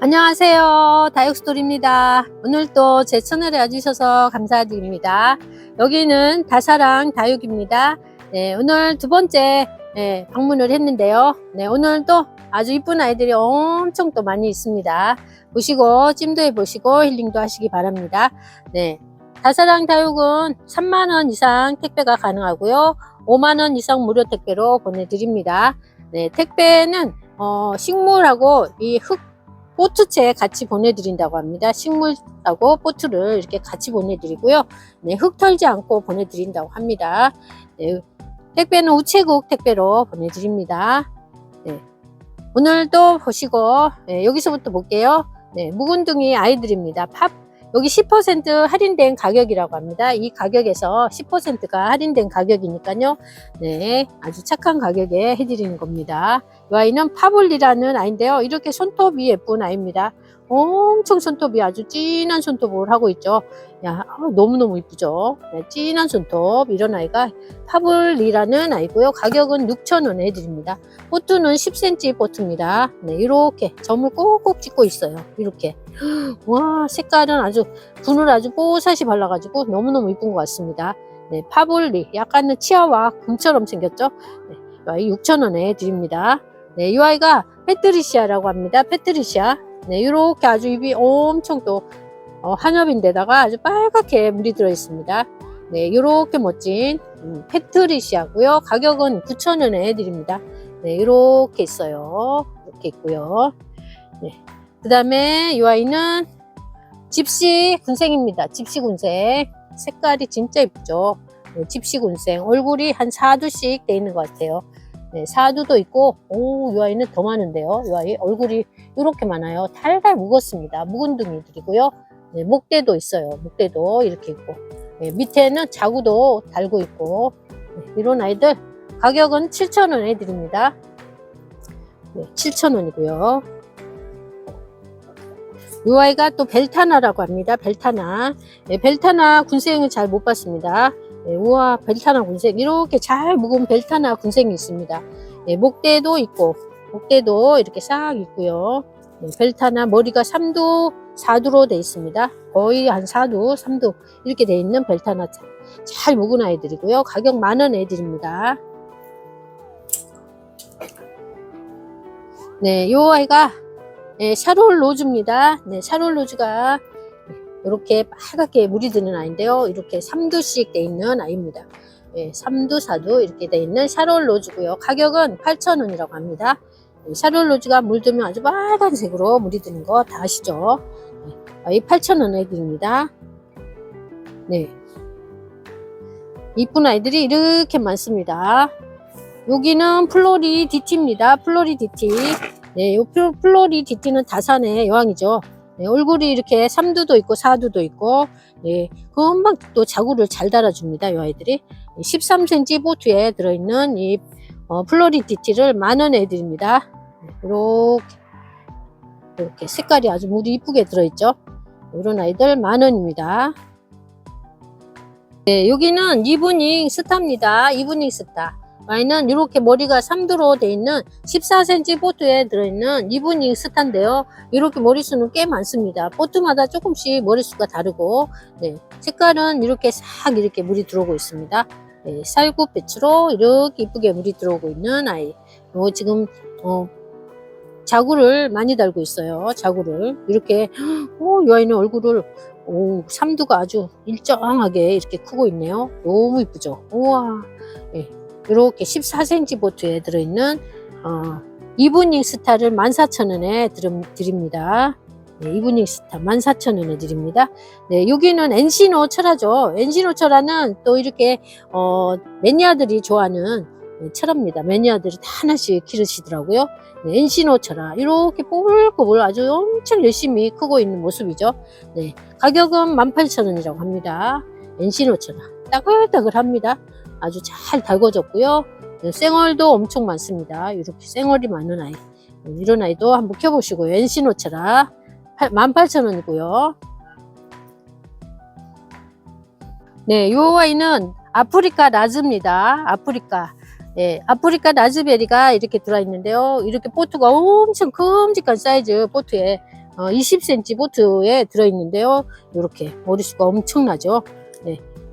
안녕하세요. 다육스토리입니다. 오늘 또제 채널에 와주셔서 감사드립니다. 여기는 다사랑 다육입니다. 네, 오늘 두 번째 네, 방문을 했는데요. 네, 오늘 또 아주 이쁜 아이들이 엄청 또 많이 있습니다. 보시고 찜도 해 보시고 힐링도 하시기 바랍니다. 네, 다사랑 다육은 3만원 이상 택배가 가능하고요. 5만원 이상 무료 택배로 보내드립니다. 네, 택배는 어, 식물하고 이 흙 포트채 같이 보내드린다고 합니다. 식물하고 포트를 이렇게 같이 보내드리고요. 네, 흙 털지 않고 보내드린다고 합니다. 네, 택배는 우체국 택배로 보내드립니다. 네, 오늘도 보시고 네, 여기서부터 볼게요. 네, 묵은둥이 아이들입니다. 팝 여기 10% 할인된 가격이라고 합니다. 이 가격에서 10%가 할인된 가격이니까요. 네, 아주 착한 가격에 해드리는 겁니다. 이 아이는 파볼리라는 아이인데요. 이렇게 손톱이 예쁜 아이입니다. 엄청 손톱이 아주 진한 손톱을 하고 있죠. 야, 아, 너무너무 이쁘죠. 네, 진한 손톱. 이런 아이가 파볼리라는 아이고요. 가격은 6,000원에 해드립니다. 보트는 10cm 보트입니다. 네, 이렇게 점을 꼭꼭 찍고 있어요. 이렇게. 와, 색깔은 아주, 분을 아주 뽀사시 발라가지고 너무너무 이쁜 것 같습니다. 네, 파볼리. 약간은 치아와 금처럼 생겼죠. 네, 이 아이 6,000원에 드립니다. 네, 이 아이가 페트리시아라고 합니다. 페트리시아. 네, 이렇게 아주 입이 엄청 또 어, 한엽인데다가 아주 빨갛게 물이 들어 있습니다. 네, 이렇게 멋진 음, 페트리시아고요. 가격은 9,000원에 해드립니다. 네, 이렇게 있어요. 이렇게 있고요. 네, 그 다음에 이 아이는 집시 군생입니다. 집시 군생. 색깔이 진짜 이쁘죠. 네, 집시 군생. 얼굴이 한 4두씩 돼 있는 것 같아요. 네, 사두도 있고, 오, 이 아이는 더 많은데요. 이 아이 얼굴이 이렇게 많아요. 달달 묵었습니다. 묵은둥이들이고요. 네, 목대도 있어요. 목대도 이렇게 있고. 네, 밑에는 자구도 달고 있고. 네, 이런 아이들 가격은 7,000원에 드립니다. 네, 7,000원이고요. 이 아이가 또 벨타나라고 합니다. 벨타나. 네, 벨타나 군생은 잘못 봤습니다. 네, 우와, 벨타나 군생. 이렇게 잘 묵은 벨타나 군생이 있습니다. 네, 목대도 있고, 목대도 이렇게 싹 있고요. 네, 벨타나 머리가 3두, 4두로 돼 있습니다. 거의 한 4두, 3두 이렇게 돼 있는 벨타나 잘, 잘 묵은 아이들이고요. 가격 만원 애들입니다. 네, 요 아이가 네, 샤롤 로즈입니다. 네, 샤롤 로즈가 이렇게 빨갛게 물이 드는 아이인데요. 이렇게 3두씩 돼 있는 아이입니다. 네, 3두, 4두 이렇게 돼 있는 샤롤 로즈고요. 가격은 8,000원이라고 합니다. 네, 샤롤 로즈가 물들면 아주 빨간색으로 물이 드는 거 다 아시죠? 네, 이 8,000원에 드립니다. 네. 이쁜 아이들이 이렇게 많습니다. 여기는 플로리 디티입니다. 플로리 디티. 네, 요 플- 플로리 디티는 다산의 여왕이죠. 네, 얼굴이 이렇게 3두도 있고 4두도 있고, 네, 금방 또 자구를 잘 달아줍니다. 이 아이들이. 13cm 보트에 들어있는 이 어, 플로리 디티를 만원에 드립니다. 이렇게, 이렇게 색깔이 아주 물이 이쁘게 들어있죠. 이런 아이들 만원입니다. 네, 여기는 이브닝 스타입니다. 이브닝 스타. 아이는 이렇게 머리가 3두로 돼 있는 14cm 보트에 들어있는 이브닝 스타인데요. 이렇게 머리수는 꽤 많습니다. 보트마다 조금씩 머리수가 다르고, 네, 색깔은 이렇게 싹 이렇게 물이 들어오고 있습니다. 네, 살구 배추로 이렇게 이쁘게 물이 들어오고 있는 아이. 요 지금 어, 자구를 많이 달고 있어요. 자구를 이렇게 오, 이 아이는 얼굴을 오, 삼두가 아주 일정하게 이렇게 크고 있네요. 너무 이쁘죠. 우와. 네, 이렇게 14cm 보트에 들어있는 어, 이브닝 스타를 14,000원에 드립니다. 네, 이브닝 스타 14,000원에 드립니다. 네, 여기는 엔시노 철화죠. 엔시노 철화는 또 이렇게 어, 매니아들이 좋아하는 네, 철화입니다. 매니아들이 다 하나씩 기르시더라고요. 네, 엔시노 철화 이렇게 뽀글뽀글 아주 엄청 열심히 크고 있는 모습이죠. 네, 가격은 18,000원이라고 합니다. 엔시노 철화 따글따글합니다. 아주 잘 달궈졌고요. 네, 생얼도 엄청 많습니다. 이렇게 생얼이 많은 아이. 네, 이런 아이도 한번 켜보시고요. 엔시노 철화 18,000원이고요. 네, 요 아이는 아프리카 라즈입니다. 아프리카. 예, 아프리카 라즈베리가 이렇게 들어있는데요. 이렇게 보트가 엄청 큼직한 사이즈 보트에 어, 20cm 보트에 들어있는데요. 이렇게 머리수가 엄청나죠.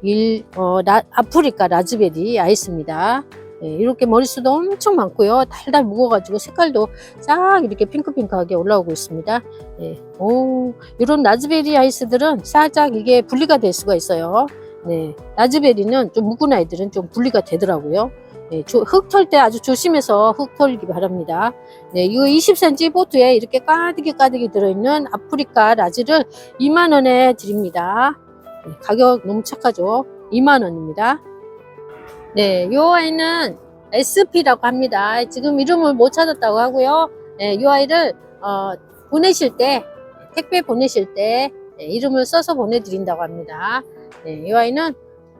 네, 일, 어, 라, 아프리카 라즈베리 아이스입니다. 네, 이렇게 머리수도 엄청 많고요. 달달 묵어가지고 색깔도 싹 이렇게 핑크핑크하게 올라오고 있습니다. 네, 오, 이런 라즈베리 아이스들은 살짝 이게 분리가 될 수가 있어요. 네, 라즈베리는 좀 묵은 아이들은 좀 분리가 되더라고요. 네, 흙털 때 아주 조심해서 흙 털기 바랍니다. 네, 이거 20cm 보트에 이렇게 가득이 가득이 들어있는 아프리카 라즈를 2만원에 드립니다. 네, 가격 너무 착하죠? 2만원입니다. 네, 이 아이는 SP라고 합니다. 지금 이름을 못 찾았다고 하고요. 네, 이 아이를 어, 보내실 때, 택배 보내실 때 네, 이름을 써서 보내드린다고 합니다. 네, 이 아이는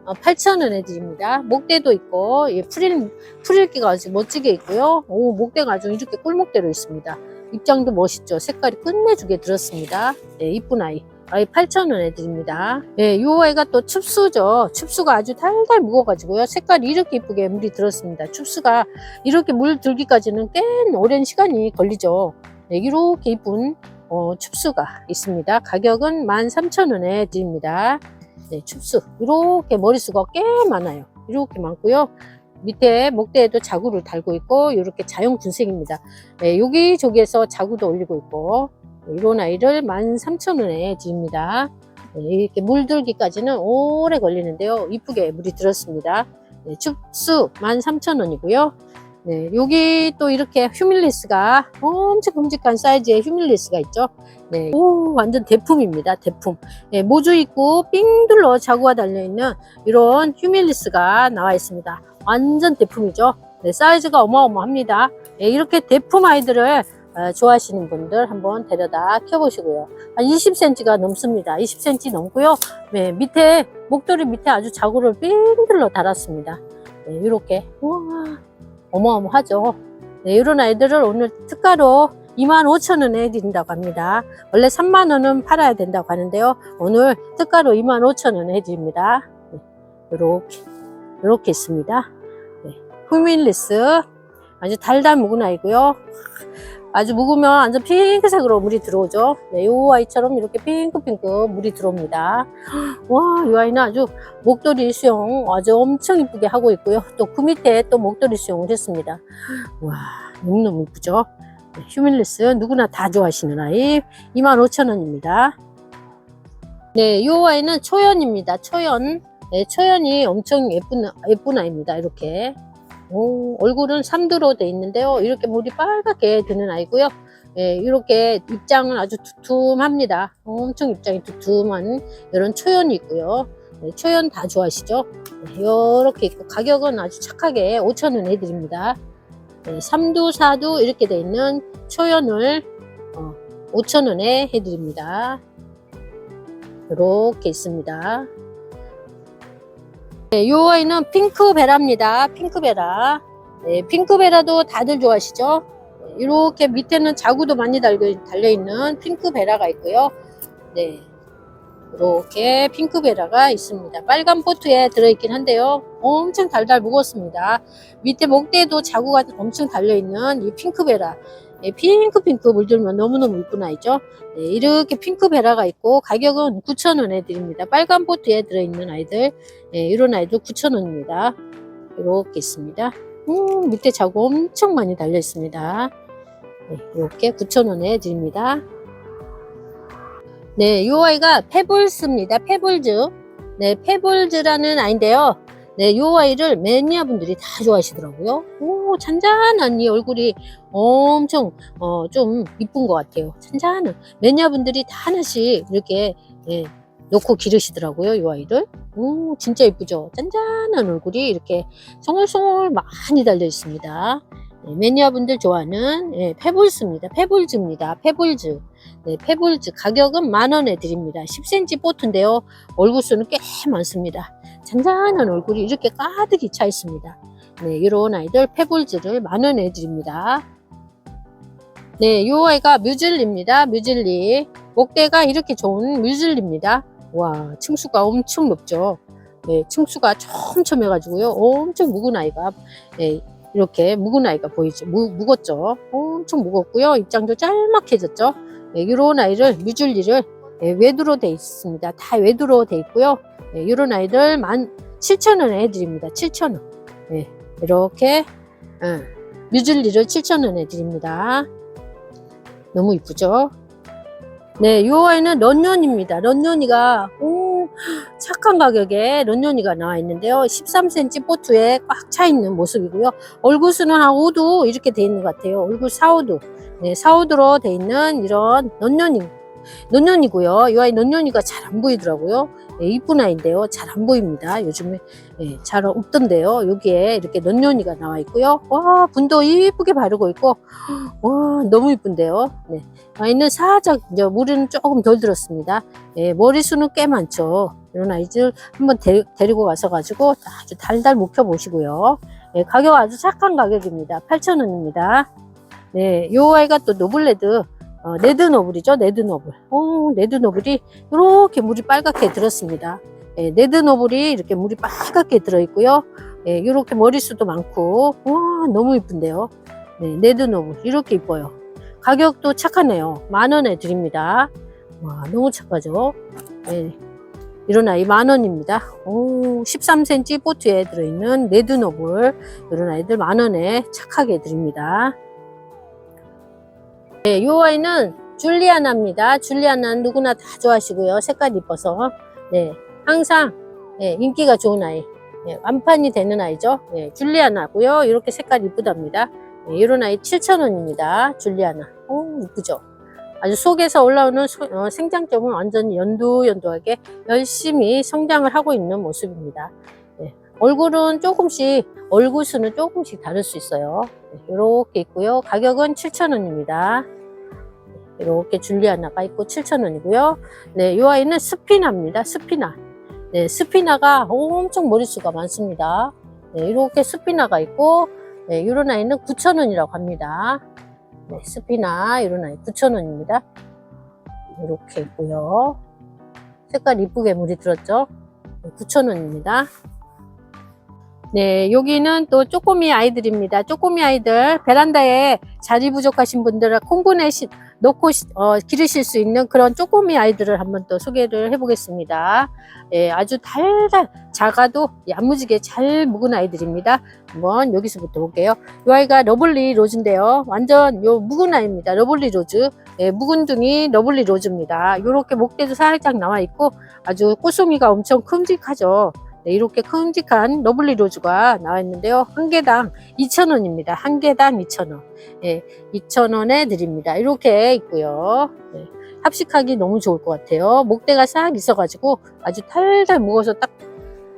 8,000원에 드립니다. 목대도 있고, 예, 프릴, 프릴기가 아주 멋지게 있고요. 오, 목대가 아주 이렇게 꿀목대로 있습니다. 입장도 멋있죠. 색깔이 끝내주게 들었습니다. 네, 이쁜 아이. 아이 8,000원에 드립니다. 네, 이 아이가 또 춥수죠. 춥수가 아주 달달 묵어가지고요. 색깔이 이렇게 이쁘게 물이 들었습니다. 춥수가 이렇게 물 들기까지는 꽤 오랜 시간이 걸리죠. 네, 이렇게 이쁜 어, 춥수가 있습니다. 가격은 13,000원에 드립니다. 네, 춥수. 이렇게 머리수가 꽤 많아요. 이렇게 많고요. 밑에 목대에도 자구를 달고 있고 이렇게 자연 군색입니다. 네, 여기저기에서 자구도 올리고 있고 네, 이런 아이를 13,000원에 드립니다. 네, 이렇게 물들기까지는 오래 걸리는데요. 이쁘게 물이 들었습니다. 네, 춥수 13,000원이고요. 네, 여기 또 이렇게 휴밀리스가 엄청 큼직한 사이즈의 휴밀리스가 있죠. 네, 오, 완전 대품입니다. 대품. 네, 모주 있고 삥 둘러 자구가 달려있는 이런 휴밀리스가 나와 있습니다. 완전 대품이죠. 네, 사이즈가 어마어마합니다. 네, 이렇게 대품 아이들을 어, 좋아하시는 분들 한번 데려다 켜보시고요. 한 20cm가 넘습니다. 20cm 넘고요. 네, 밑에 목도리 밑에 아주 자구를 삥 둘러 달았습니다. 네, 이렇게 우와 어마어마하죠. 네, 이런 아이들을 오늘 특가로 25,000원에 드린다고 합니다. 원래 3만원은 팔아야 된다고 하는데요. 오늘 특가로 25,000원에 해드립니다. 네, 이렇게, 이렇게 있습니다. 네, 후밀리스. 아주 달달 묵은 아이고요. 아주 묵으면 완전 핑크색으로 물이 들어오죠. 네, 이 아이처럼 이렇게 핑크핑크 물이 들어옵니다. 와, 이 아이는 아주 목도리 수영 아주 엄청 이쁘게 하고 있고요. 또 그 밑에 또 목도리 수영을 했습니다. 와, 너무너무 이쁘죠? 네, 휴밀리스 누구나 다 좋아하시는 아이 25,000원입니다. 네, 이 아이는 초연입니다. 초연. 네, 초연이 엄청 예쁜, 예쁜 아이입니다. 이렇게. 오, 얼굴은 삼두로 돼 있는데요. 이렇게 물이 빨갛게 드는 아이고요. 예, 이렇게 입장은 아주 두툼합니다. 엄청 입장이 두툼한 이런 초연이 있고요. 네, 초연 다 좋아하시죠? 네, 이렇게 있고 가격은 아주 착하게 5,000원 해드립니다. 네, 3두, 4두 이렇게 돼 있는 초연을 어, 5,000원에 해드립니다. 이렇게 있습니다. 네, 이 아이는 핑크베라입니다. 핑크베라. 네, 핑크베라도 다들 좋아하시죠? 네, 이렇게 밑에는 자구도 많이 달려 있는 핑크베라가 있고요. 네, 이렇게 핑크베라가 있습니다. 빨간 포트에 들어있긴 한데요. 엄청 달달 무겁습니다. 밑에 목대에도 자구가 엄청 달려있는 이 핑크베라. 네, 핑크핑크 물들면 너무너무 이쁜 아이죠. 네, 이렇게 핑크 베라가 있고 가격은 9,000원에 드립니다. 빨간 포트에 들어있는 아이들 네, 이런 아이들 9,000원입니다. 이렇게 있습니다. 음, 밑에 자구 엄청 많이 달려 있습니다. 네, 이렇게 9,000원에 드립니다. 네, 이 아이가 페블스입니다. 페블즈. 네, 페블즈라는 아이인데요. 네, 이 아이를 매니아 분들이 다 좋아하시더라고요. 오, 잔잔한 이 얼굴이 엄청, 어, 좀 이쁜 것 같아요. 잔잔한. 매니아 분들이 다 하나씩 이렇게, 예, 놓고 기르시더라고요, 이 아이를. 오, 진짜 이쁘죠? 잔잔한 얼굴이 이렇게 송울송울 많이 달려 있습니다. 네, 매니아 분들 좋아하는 예, 페블스입니다. 페블즈입니다. 페블즈. 네, 페블즈 가격은 만 원에 드립니다. 10cm 보트인데요. 얼굴 수는 꽤 많습니다. 잔잔한 얼굴이 이렇게 가득히 차 있습니다. 네, 이런 아이들 페블즈를 만 원에 드립니다. 네, 이 아이가 뮤즐리입니다. 뮤즐리. 목대가 이렇게 좋은 뮤즐리입니다. 와, 층수가 엄청 높죠. 네, 층수가 촘촘해가지고요. 엄청 묵은 아이가 네, 이렇게 묵은 아이가 보이죠. 무, 묵었죠. 엄청 무겁고요. 입장도 짤막해졌죠. 예, 요런 아이를 뮤즐리를 예, 외두로 돼 있습니다. 다 외두로 돼 있고요. 예, 요런 아이들 만 7,000원에 드립니다. 7,000원. 예, 이렇게 예, 뮤즐리를 7,000원에 드립니다. 너무 이쁘죠? 네, 요 아이는 런년입니다. 런년이가 오, 착한 가격에 런년이가 나와 있는데요. 13cm 보트에 꽉 차 있는 모습이고요. 얼굴수는 한 5도 이렇게 돼 있는 것 같아요. 얼굴 4, 5도. 네, 4, 5도로 돼 있는 이런 런년이, 런년이고요. 이 아이 런년이가 잘 안 보이더라고요. 네, 이쁜 아이인데요. 잘 안 보입니다. 요즘에 네, 잘 없던데요. 여기에 이렇게 런년이가 나와 있고요. 와, 분도 이쁘게 바르고 있고, 와, 너무 이쁜데요. 네. 아이는 살짝 이제 물은 조금 덜 들었습니다. 예, 머리수는 꽤 많죠. 이런 아이들 한번 데, 데리고 가서 가지고 아주 달달 묵혀 보시고요. 예, 가격 아주 착한 가격입니다. 8,000원입니다. 네, 요 아이가 또 노블레드 어, 레드 노블이죠. 레드 노블. 오, 레드 노블이 이렇게 물이 빨갛게 들었습니다. 예, 레드 노블이 이렇게 물이 빨갛게 들어 있고요. 예, 이렇게 머리수도 많고 와 너무 이쁜데요. 네, 레드 노블 이렇게 이뻐요. 가격도 착하네요. 만 원에 드립니다. 와, 너무 착하죠? 네. 이런 아이 만 원입니다. 오, 13cm 보트에 들어있는 레드노블. 이런 아이들 만 원에 착하게 드립니다. 네, 이 아이는 줄리아나입니다. 줄리아나는 누구나 다 좋아하시고요. 색깔 이뻐서. 네, 항상 네, 인기가 좋은 아이. 네, 완판이 되는 아이죠. 네, 줄리아나고요. 이렇게 색깔 이쁘답니다. 네, 이런 아이 7,000원입니다. 줄리아나. 오, 이쁘죠? 아주 속에서 올라오는 소- 어, 생장점은 완전히 연두연두하게 열심히 성장을 하고 있는 모습입니다. 네, 얼굴은 조금씩, 얼굴 수는 조금씩 다를 수 있어요. 네, 이렇게 있고요. 가격은 7,000원입니다. 이렇게 줄리아나가 있고 7,000원이고요. 네, 이 아이는 스피나입니다. 스피나. 네, 스피나가 엄청 머릿수가 많습니다. 네, 이렇게 스피나가 있고, 네, 이런 아이는 9,000원이라고 합니다. 네, 스피나 이런 아이 9,000원입니다. 이렇게 있고요. 색깔 이쁘게 물이 들었죠? 9,000원입니다. 네, 여기는 또 쪼꼬미 아이들입니다. 쪼꼬미 아이들 베란다에 자리 부족하신 분들은 콩분에 시- 시- 어, 기르실 수 있는 그런 쪼꼬미 아이들을 한번 또 소개를 해보겠습니다. 예, 아주 달달 작아도 야무지게 잘 묵은 아이들입니다. 한번 여기서부터 볼게요. 이 아이가 러블리 로즈인데요. 완전 요 묵은 아이입니다. 러블리 로즈. 예, 묵은 둥이 러블리 로즈입니다. 이렇게 목대도 살짝 나와 있고 아주 꽃송이가 엄청 큼직하죠. 네, 이렇게 큼직한 러블리 로즈가 나와 있는데요. 한 개당 2,000원입니다. 한 개당 2,000원. 예, 2,000원에 드립니다. 이렇게 있고요. 네, 합식하기 너무 좋을 것 같아요. 목대가 싹 있어가지고 아주 달달 묵어서 딱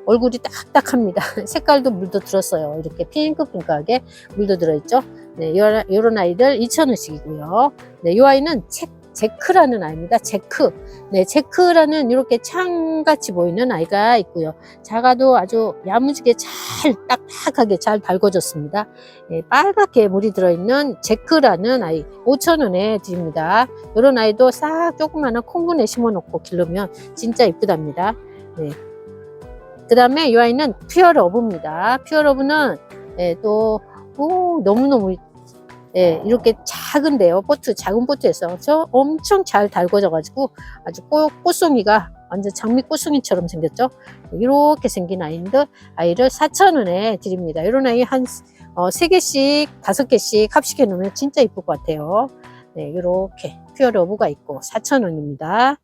얼굴이 딱딱합니다. 색깔도 물도 들었어요. 이렇게 핑크핑크하게 물도 들어있죠. 네, 요런, 요런 아이들 2,000원씩이고요. 네, 이 아이는 체, 제크라는 아이입니다. 제크. 네, 제크라는 이렇게 창같이 보이는 아이가 있고요. 작아도 아주 야무지게 잘 딱딱하게 잘 달궈졌습니다. 네, 빨갛게 물이 들어있는 제크라는 아이 5,000원에 드립니다. 이런 아이도 싹 조그마한 콩분에 심어놓고 기르면 진짜 이쁘답니다. 네. 그 다음에 이 아이는 퓨어러브입니다. 퓨어러브는 예, 또 오, 너무너무 예, 이렇게 작은데요. 보트, 작은 보트에서 저 엄청 잘 달궈져가지고 아주 꽃, 꽃송이가 완전 장미 꽃송이처럼 생겼죠. 이렇게 생긴 아이인데 아이를 4,000원에 드립니다. 이런 아이 한 어, 3개씩, 5개씩 합식해 놓으면 진짜 이쁠 것 같아요. 네, 이렇게 퓨어 러브가 있고 4,000원입니다.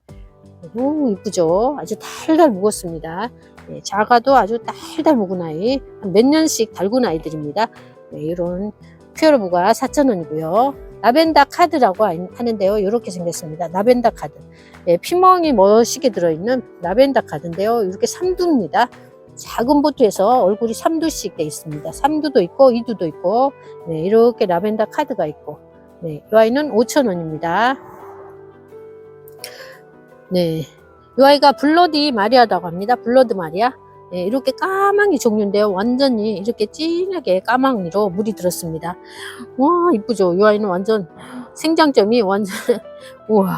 너무 이쁘죠? 아주 달달 묵었습니다. 네, 작아도 아주 달달 묵은 아이, 한몇 년씩 달군 아이들입니다. 네, 이런 퓨어러브가 4,000원이고요. 라벤더 카드라고 하- 하는데요. 이렇게 생겼습니다. 라벤더 카드. 네, 피멍이 멋있게 들어있는 라벤더 카드인데요. 이렇게 3두입니다. 작은 보트에서 얼굴이 3두씩 돼 있습니다. 3두도 있고 2두도 있고 네, 이렇게 라벤더 카드가 있고 네, 이 아이는 5,000원입니다. 네, 이 아이가 블러디 마리아라고 합니다. 블러드 마리아. 네, 이렇게 까망이 종류인데요. 완전히 이렇게 진하게 까망이로 물이 들었습니다. 와, 이쁘죠? 이 아이는 완전 생장점이 완전, 우와,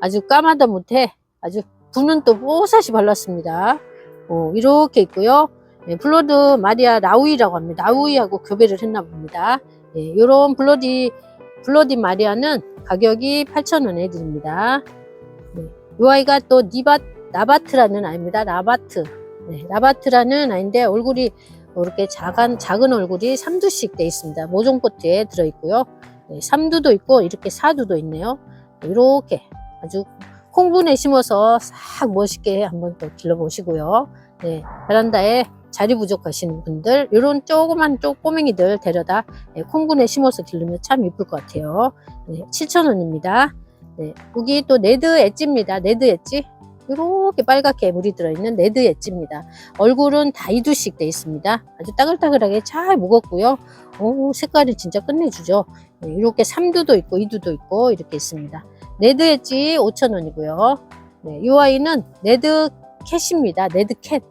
아주 까마다 못해 아주 분은 또 뽀사시 발랐습니다. 어, 이렇게 있고요. 네, 블러드 마리아 라우이라고 합니다. 라우이하고 교배를 했나 봅니다. 네, 이런 블러디 블러디 마리아는 가격이 8,000원에 드립니다. 네. 이 아이가 또 니바, 나바트라는 아이입니다. 나바트. 네, 나바트라는 아이인데 얼굴이 이렇게 작은, 작은 얼굴이 3두씩 돼 있습니다. 모종포트에 들어있고요. 네, 3두도 있고 이렇게 4두도 있네요. 이렇게 아주 콩분에 심어서 싹 멋있게 한번 또 길러보시고요. 네, 베란다에 자리 부족하신 분들 이런 조그만 쪼 꼬맹이들 데려다 네, 콩분에 심어서 기르면 참 이쁠 것 같아요. 네, 7,000원입니다. 네, 여기 또 네드 엣지입니다. 네드 엣지. 이렇게 빨갛게 물이 들어있는 네드 엣지입니다. 얼굴은 다 이두씩 돼 있습니다. 아주 따글따글하게 잘 묵었고요. 오, 색깔이 진짜 끝내주죠. 네, 이렇게 3두도 있고 2두도 있고 이렇게 있습니다. 네드 엣지 5,000원이고요. 네, 이 아이는 네드 캣입니다. 네드 캣.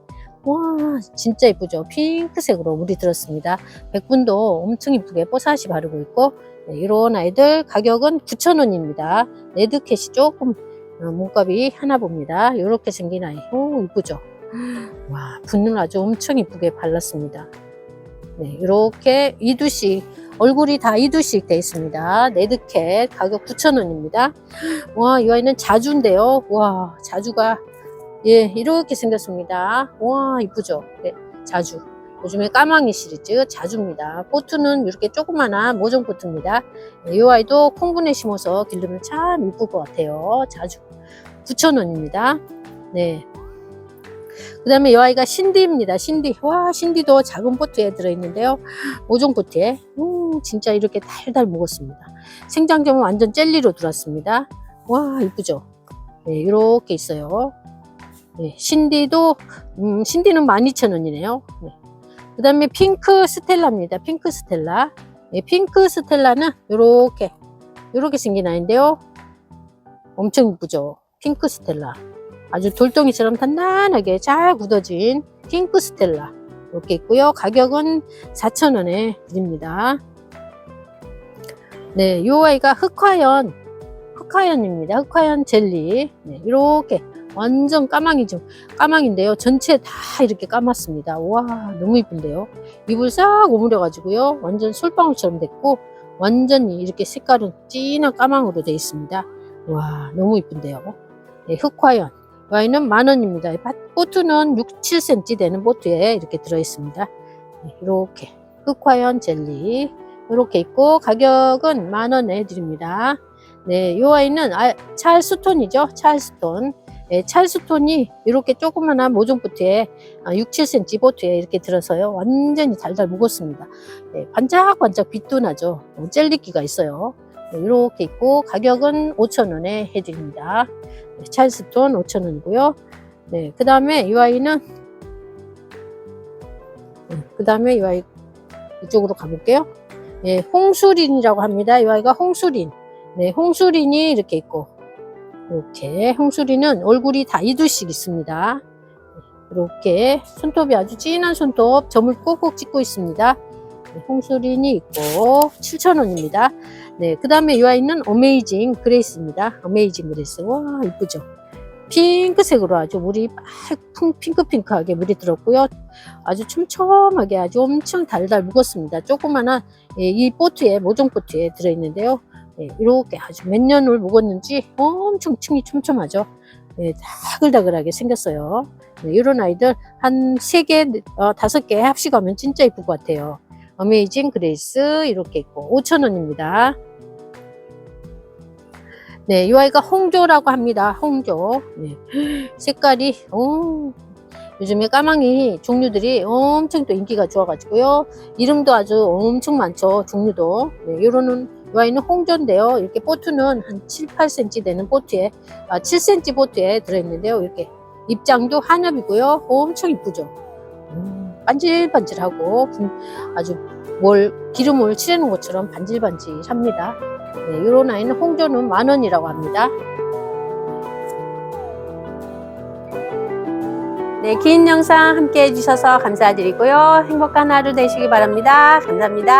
와, 진짜 이쁘죠? 핑크색으로 물이 들었습니다. 백분도 엄청 이쁘게 뽀사시 바르고 있고, 네, 이런 아이들 가격은 9,000원입니다. 레드캣이 조금 어, 몸값이 하나 봅니다. 이렇게 생긴 아이. 오, 이쁘죠? 와, 붓는 아주 엄청 이쁘게 발랐습니다. 네, 이렇게 이두씩, 얼굴이 다 이두씩 돼 있습니다. 레드캣 가격 9,000원입니다. 와, 이 아이는 자주인데요. 와, 자주가 예, 이렇게 생겼습니다. 와, 이쁘죠? 네, 자주. 요즘에 까망이 시리즈 자주입니다. 포트는 이렇게 조그마한 모종 포트입니다. 네, 이 아이도 콩분에 심어서 기르면 참 이쁠 것 같아요. 자주. 9,000원입니다. 네. 그 다음에 이 아이가 신디입니다. 신디. 와, 신디도 작은 포트에 들어있는데요. 모종 포트에. 음, 진짜 이렇게 달달 먹었습니다. 생장점은 완전 젤리로 들어왔습니다. 와, 이쁘죠? 네, 이렇게 있어요. 네, 신디도 음, 신디는 12,000원이네요. 네. 그 다음에 핑크 스텔라입니다. 핑크 스텔라. 네, 핑크 스텔라는 이렇게 이렇게 생긴 아이인데요. 엄청 이쁘죠. 핑크 스텔라. 아주 돌덩이처럼 단단하게 잘 굳어진 핑크 스텔라. 이렇게 있고요. 가격은 4,000원에 드립니다. 네, 이 아이가 흑화연, 흑화연입니다. 흑화연 젤리. 네, 이렇게 완전 까망이죠. 까망인데요. 전체 다 이렇게 까맣습니다. 와, 너무 이쁜데요. 입을 싹 오므려 가지고요. 완전 솔방울처럼 됐고, 완전히 이렇게 색깔은 진한 까망으로 되어 있습니다. 와, 너무 이쁜데요. 네, 흑화연. 와인은 만 원입니다. 보트는 6, 7cm 되는 보트에 이렇게 들어있습니다. 네, 이렇게. 흑화연 젤리. 이렇게 있고, 가격은 만 원에 드립니다. 네, 이 와인은 아, 찰스톤이죠. 찰스톤. 예, 찰스톤이 이렇게 조그만한 모종 보트에 6, 7cm 보트에 이렇게 들어서요. 완전히 달달 묵었습니다. 예, 반짝반짝 빛도 나죠. 어, 젤리기가 있어요. 네, 이렇게 있고 가격은 5,000원에 해드립니다. 네, 찰스톤 5,000원이고요. 네, 그 다음에 이 아이는 네, 그 다음에 이 아이 이쪽으로 가볼게요. 예, 홍수린이라고 합니다. 이 아이가 홍수린. 네, 홍수린이 이렇게 있고 이렇게 홍수리는 얼굴이 다 이두씩 있습니다. 이렇게 손톱이 아주 진한 손톱 점을 꼭꼭 찍고 있습니다. 네, 홍수린이 있고 7,000원입니다. 네, 그 다음에 이 아이는 어메이징 그레이스입니다. 어메이징 그레이스. 와, 이쁘죠? 핑크색으로 아주 물이 막 핑크핑크하게 물이 들었고요. 아주 촘촘하게 아주 엄청 달달 묵었습니다. 조그마한 예, 이 보트에, 모종 보트에 들어있는데요. 네, 이렇게 아주 몇 년을 묵었는지 엄청 층이 촘촘하죠. 네, 다글다글하게 생겼어요. 네, 이런 아이들 한 3개, 어, 5개 합식하면 진짜 이쁠 것 같아요. 어메이징 그레이스 이렇게 있고 5,000원입니다. 네, 이 아이가 홍조라고 합니다. 홍조. 네, 색깔이 오, 요즘에 까망이 종류들이 엄청 또 인기가 좋아가지고요. 이름도 아주 엄청 많죠. 종류도. 네, 이거는 이 아이는 홍조인데요. 이렇게 보트는 한 7, 8cm 되는 보트에, 아, 7cm 보트에 들어있는데요. 이렇게 입장도 한엽이고요. 엄청 이쁘죠. 음, 반질반질하고 아주 뭘 기름을 칠해놓은 것처럼 반질반질합니다. 네, 이런 아이는 홍조는 만 원이라고 합니다. 네, 긴 영상 함께 해주셔서 감사드리고요. 행복한 하루 되시기 바랍니다. 감사합니다.